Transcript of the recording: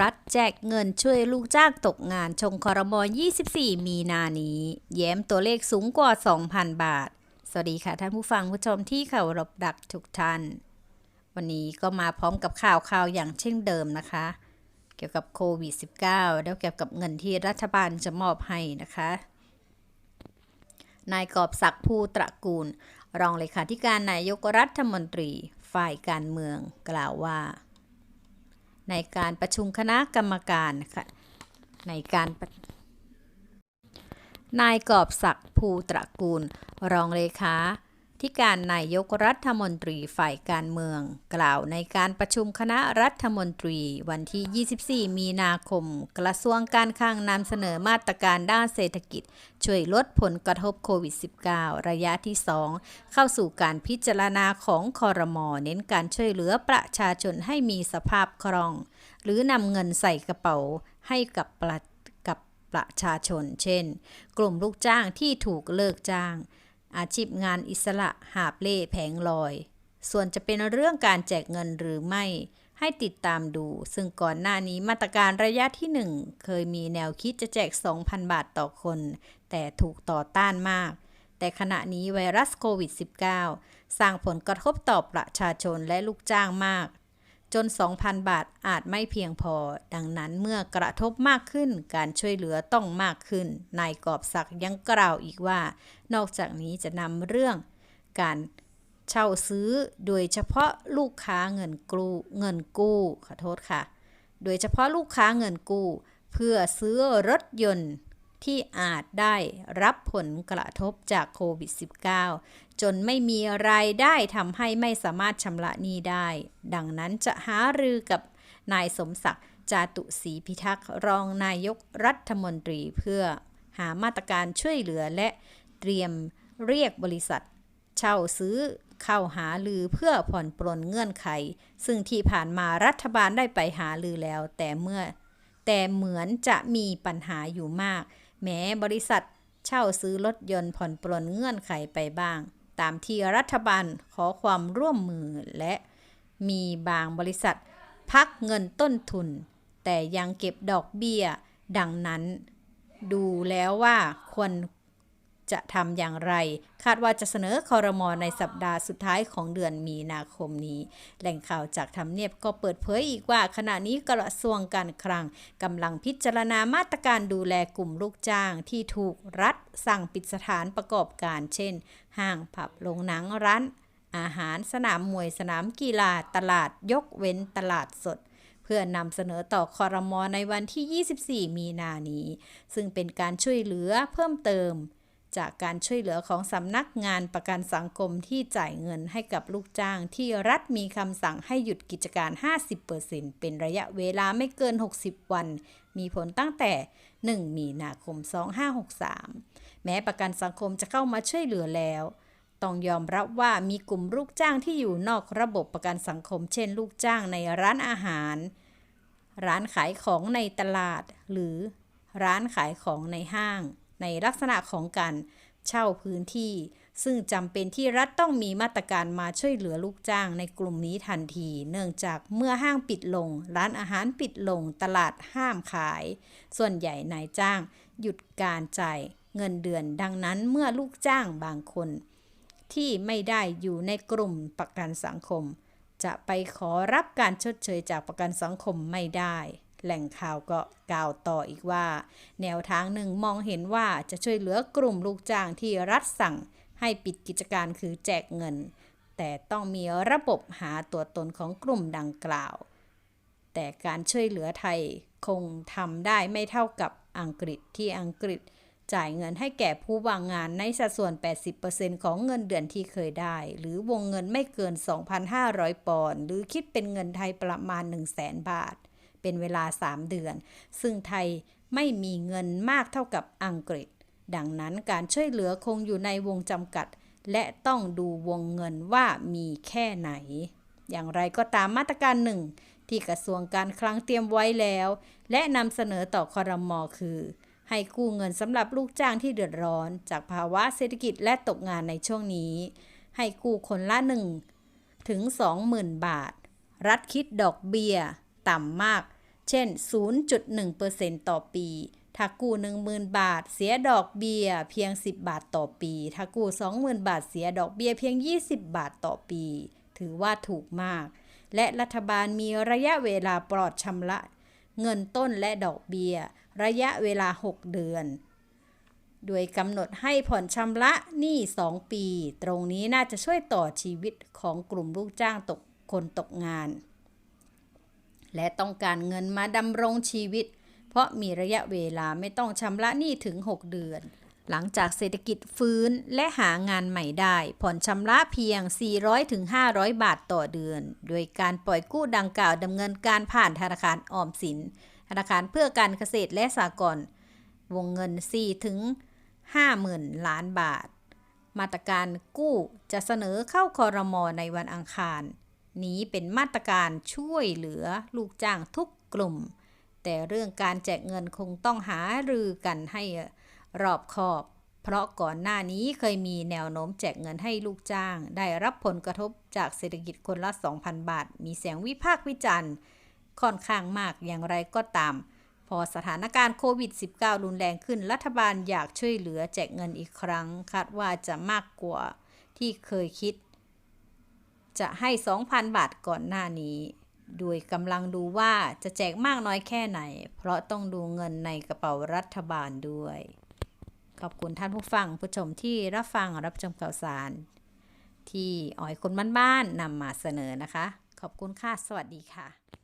รัฐแจกเงินช่วยลูกจ้างตกงานชงคอรมอ24 มีนานี้ แย้มตัวเลขสูงกว่า 2,000 บาท สวัสดีค่ะท่านผู้ฟังผู้ชมที่เคารพดักทุกท่าน วันนี้ก็มาพร้อมกับข่าวข่าวอย่างเช่นเดิมนะคะ เกี่ยวกับโควิด -19 แล้วเกี่ยวกับเงินที่รัฐบาลจะมอบให้นะคะ นายกอบศักดิ์ภูตระกูล รองเลขาธิการนายกรัฐมนตรี ฝ่ายการเมืองกล่าวว่า ในการประชุมคณะกรรมการค่ะในการนายกอบศักดิ์ภูตระกูล รองเลขา ที่การนายกรัฐมนตรีฝ่ายการเมือง กล่าวในการประชุมคณะรัฐมนตรี วันที่ 24 มีนาคม กระทรวงการคลังนำเสนอมาตรการด้านเศรษฐกิจ ช่วยลดผลกระทบโควิด -19 ระยะที่ 2 เข้าสู่การพิจารณาของคอรมอเน้นการช่วยเหลือประชาชนให้มีสภาพคล่อง หรือนำเงินใส่กระเป๋าให้กับประกับประชาชน เช่น กลุ่มลูกจ้างที่ถูกเลิกจ้าง อาชีพงานอิสระหาบเล่แผงลอย ส่วนจะเป็นเรื่องการแจกเงินหรือไม่ให้ติดตามดู ซึ่งก่อนหน้านี้มาตรการระยะที่ 1 เคยมีแนวคิดจะแจก 2,000 บาทต่อคน แต่ถูกต่อต้านมาก แต่ขณะนี้ไวรัสโควิด -19 สร้างผลกระทบต่อประชาชนและลูกจ้างมาก จน 2,000 บาทอาจไม่เพียงพอ ดังนั้นเมื่อกระทบมากขึ้นการช่วยเหลือต้องมากขึ้น นายกอบศักดิ์ยังกล่าวอีกว่า นอกจากนี้จะนำเรื่องการเช่าซื้อโดยเฉพาะลูกค้าเงินกู้เงินกู้ขอโทษค่ะ โดยเฉพาะลูกค้าเงินกู้ เพื่อซื้อรถยนต์ ที่อาจได้รับผลกระทบจากโควิด -19 จนไม่มีรายได้ทำให้ไม่สามารถชำระหนี้ได้ ดังนั้นจะหารือกับนายสมศักดิ์จาตุศรีพิทักษ์รองนายกรัฐมนตรีเพื่อหามาตรการช่วยเหลือและเตรียมเรียกบริษัท เช่าซื้อเข้าหาลือเพื่อผ่อนปลนเงื่อนไข ซึ่งที่ผ่านมารัฐบาลได้ไปหาลือแล้ว แต่เมื่อ แต่เหมือนจะมีปัญหาอยู่มาก แม้บริษัทเช่าซื้อรถยนต์ผ่อนปลนเงื่อนไขไปบ้าง ตามที่รัฐบาลขอความร่วมมือและมีบางบริษัทพักเงินต้นทุน แต่ยังเก็บดอกเบี้ย ดังนั้น ดูแล้วว่าควร จะทำอย่างไร คาดว่าจะเสนอคอรมอในสัปดาห์สุดท้ายของเดือนมีนาคมนี้ แหล่งข่าวจากทำเนียบก็เปิดเผยอีกว่า ขณะนี้กระทรวงการคลังกำลังพิจารณามาตรการดูแลกลุ่มลูกจ้างที่ถูกรัฐสั่งปิดสถานประกอบการ เช่น ห้างผับโรงหนังร้าน อาหารสนามมวยสนามกีฬาตลาดยกเว้นตลาดสดเพื่อนำเสนอต่อคอรมอในวันที่ 24 มีนานี้ ซึ่งเป็นการช่วยเหลือเพิ่มเติม จากการช่วยเหลือของสำนักงานประกันสังคมที่จ่ายเงินให้กับลูกจ้าง ที่รัฐมีคำสั่งให้หยุดกิจการ 50%เป็นระยะเวลาไม่เกิน 60 วัน มีผลตั้งแต่ 1 มีนาคม 2563 แม้ประกันสังคมจะเข้ามาช่วยเหลือแล้ว ต้องยอมรับว่ามีกลุ่มลูกจ้างที่อยู่นอกระบบประกันสังคม เช่น ลูกจ้างในร้านอาหาร ร้านขายของในตลาด หรือร้านขายของในห้าง ในลักษณะของการเช่าพื้นที่ ซึ่งจำเป็นที่รัฐต้องมีมาตรการมาช่วยเหลือลูกจ้างในกลุ่มนี้ทันที เนื่องจากเมื่อห้างปิดลง ร้านอาหารปิดลง ตลาดห้ามขาย ส่วนใหญ่นายจ้าง หยุดการจ่ายเงินเดือน ดังนั้นเมื่อลูกจ้างบางคน ที่ไม่ได้อยู่ในกลุ่มประกันสังคม จะไปขอรับการชดเชยจากประกันสังคมไม่ได้ แหล่งข่าวก็กล่าวต่ออีกว่า แนวทางหนึ่งมองเห็นว่าจะช่วยเหลือกลุ่มลูกจ้างที่รัฐสั่งให้ปิดกิจการคือแจกเงิน แต่ต้องมีระบบหาตัวตนของกลุ่มดังกล่าว แต่การช่วยเหลือไทยคงทำได้ไม่เท่ากับอังกฤษที่อังกฤษจ่ายเงินให้แก่ผู้ว่างงานในสัดส่วน 80%ของเงินเดือนที่เคยได้ หรือวงเงินไม่เกิน 2,500 ปอนด์ หรือคิดเป็นเงินไทยประมาณ 100,000บาท เป็นเวลา 3 เดือน ซึ่งไทยไม่มีเงินมากเท่ากับอังกฤษ ดังนั้นการช่วยเหลือคงอยู่ในวงจำกัด และต้องดูวงเงินว่ามีแค่ไหน อย่างไรก็ตามมาตรการหนึ่งที่กระทรวงการคลังเตรียมไว้แล้ว และนำเสนอต่อคอรมอคือ ให้กู้เงินสำหรับลูกจ้างที่เดือดร้อน จากภาวะเศรษฐกิจและตกงานในช่วงนี้ ให้กู้คนละหนึ่งถึง 20,000 บาท รัฐคิดดอกเบี้ย ต่ำมาก เช่น 0.1%ต่อปี ถ้ากู้ 10,000 บาท เสียดอกเบี้ยเพียง 10 บาทต่อปี ถ้ากู้ 20,000 บาท เสียดอกเบี้ยเพียง 20 บาทต่อปี ถือว่าถูกมาก และรัฐบาลมีระยะเวลาปลอดชำระ เงินต้นและดอกเบี้ย ระยะเวลา 6 เดือนโดยกำหนดให้ผ่อนชำระหนี้ 2 ปี ตรงนี้น่าจะช่วยต่อชีวิตของกลุ่มลูกจ้างตกคนตกงาน และต้องการเงินมาดำรงชีวิต เพราะมีระยะเวลาไม่ต้องชำระหนี้ถึง 6 เดือน หลังจากเศรษฐกิจฟื้นและหางานใหม่ได้ ผ่อนชำระเพียง 400-500 บาทต่อเดือน โดยการปล่อยกู้ดังกล่าวดำเนินการผ่านธนาคารออมสิน ธนาคารเพื่อการเกษตรและสหกรณ์วงเงิน 4 ถึง 50,000 ล้านบาท มาตรการกู้จะเสนอเข้าคอรมอในวันอังคาร นี้เป็นมาตรการช่วยเหลือลูกจ้างทุกกลุ่ม แต่เรื่องการแจกเงินคงต้องหารือกันให้รอบคอบ เพราะก่อนหน้านี้เคยมีแนวโน้มแจกเงินให้ลูกจ้าง ได้รับผลกระทบจากเศรษฐกิจคนละ 2,000 บาท มีเสียงวิพากษ์วิจารณ์ค่อนข้างมากอย่างไรก็ตาม พอสถานการณ์โควิด -19 รุนแรงขึ้น รัฐบาลอยากช่วยเหลือแจกเงินอีกครั้ง คาดว่าจะมากกว่าที่เคยคิด จะให้ 2,000 บาทก่อนหน้านี้ โดยกำลังดูว่าจะแจกมากน้อยแค่ไหน เพราะต้องดูเงินในกระเป๋ารัฐบาลด้วย ขอบคุณท่านผู้ฟังผู้ชมที่รับฟังรับชมข่าวสาร ที่อ้อยคนบ้านๆนำมาเสนอนะคะ ขอบคุณค่ะ สวัสดีค่ะ